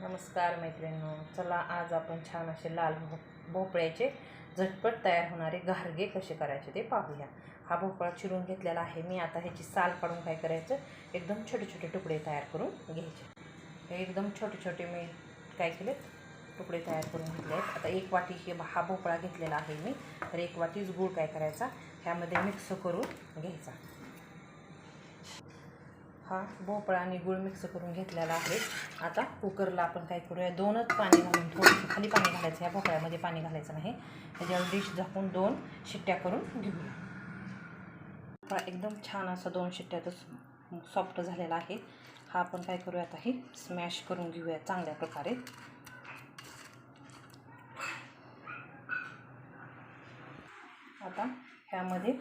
नमस्कार मैत्रिणींनो चला आज आपण छान असे लाल भोपळ्याचे झटपट तयार होणारे घारगे कसे करायचे ते पाहूया. हा भोपळा चिरून घेतलेला आहे. मी आता ह्याची साल काढून काय करायचं एकदम छोटे छोटे तुकडे तयार करून घ्यायचे. हे एकदम छोटे छोटे मी काय केले तुकडे तयार करून घेतले आहेत. आता एक वाटी हे हा भोपळा घेतलेला आहे मी. तर एक वाटीच गूळ काय करायचा ह्यामध्ये मिक्स करून घ्यायचा. हा भोपळा आणि गुळ मिक्स करून घेतलेला आहे. आता कुकरला आपण काय करूया? दोनच पाणी घालून थोडंसं खाली पाणी घालायचं या भोपळ्यामध्ये पाणी घालायचं नाही. त्याच्यावर डिश झाकून दोन शिट्ट्या करून घेऊया. हा एकदम छान असं दोन शिट्ट्यातच सॉफ्ट झालेला आहे. हा आपण काय करूया? आता हे स्मॅश करून घेऊया चांगल्या प्रकारे. आता ह्यामध्ये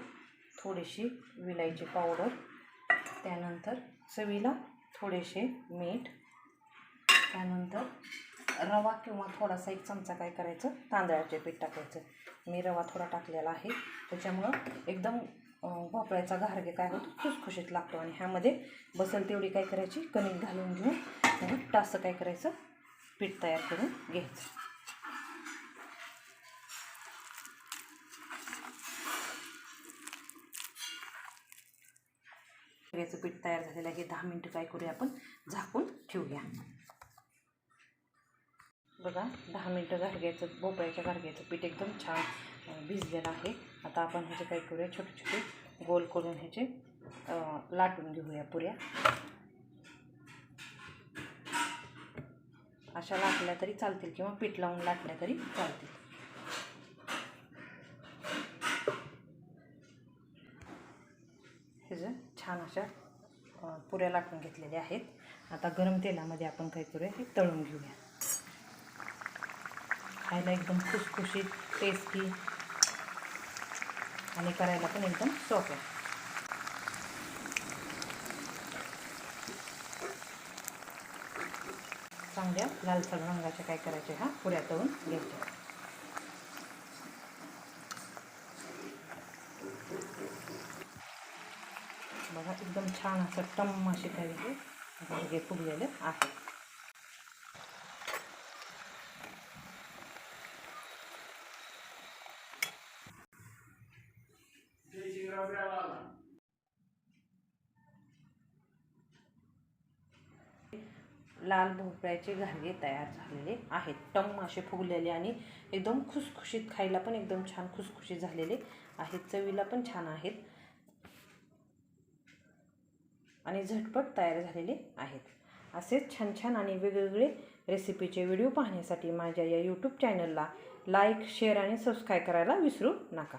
थोडीशी विलायची पावडर त्यानंतर चवीला थोडेसे मीठ त्यानंतर रवा किंवा थोडासा एक चमचा काय करायचं? तांदळाचे पीठ टाकायचं. मी रवा थोडा टाकलेला आहे. त्याच्यामुळं एकदम भोपळ्याचा घारगे काय होतो? खुसखुशीत लागतो आणि ह्यामध्ये बसेल तेवढी काय करायची? कणिक घालून घेऊन घट्ट असं काय करायचं? पीठ तयार करून घ्यायचं. याचं पीठ तयार झालेलं आहे. दहा मिनटं काय करूया आपण. झाकून ठेवूया. बघा दहा मिनटं गारग्याचं भोपळ्याच्या गारग्याचं पीठ एकदम छान भिजलेलं आहे. आता आपण ह्याचे काय करूया? छोटे छोटे गोल करून ह्याचे लाटून घेऊया पुऱ्या. अशा लाटल्या तरी चालतील किंवा पीठ लावून लाटल्या तरी चालतील. ह्याचं छान अशा पुऱ्या लाटून घेतलेल्या आहेत. आता गरम तेलामध्ये आपण काय करूया हे तळून घेऊया. खायला एकदम खुसखुशीत टेस्टी आणि करायला पण एकदम सोपं चांगल्या लालसर रंगाच्या काय करायचे हा पुऱ्या तळून घ्यायच्या बघा एकदम छान असं टम्म असे काही हे फुगलेले आहे. लाल भोपळ्याचे घारगे तयार झालेले आहेत. टम्म असे फुगलेले आणि एकदम खुसखुशीत खायला पण एकदम छान खुसखुशीत झालेले आहेत. चवीला पण छान आहेत. आणि झटपट तयार झालेले आहेत. असेच छान छान आणि वेगवेगळे रेसिपीचे व्हिडिओ पाहण्यासाठी माझ्या या यूट्यूब चॅनलला लाईक शेअर आणि सबस्क्राईब करायला विसरू नका.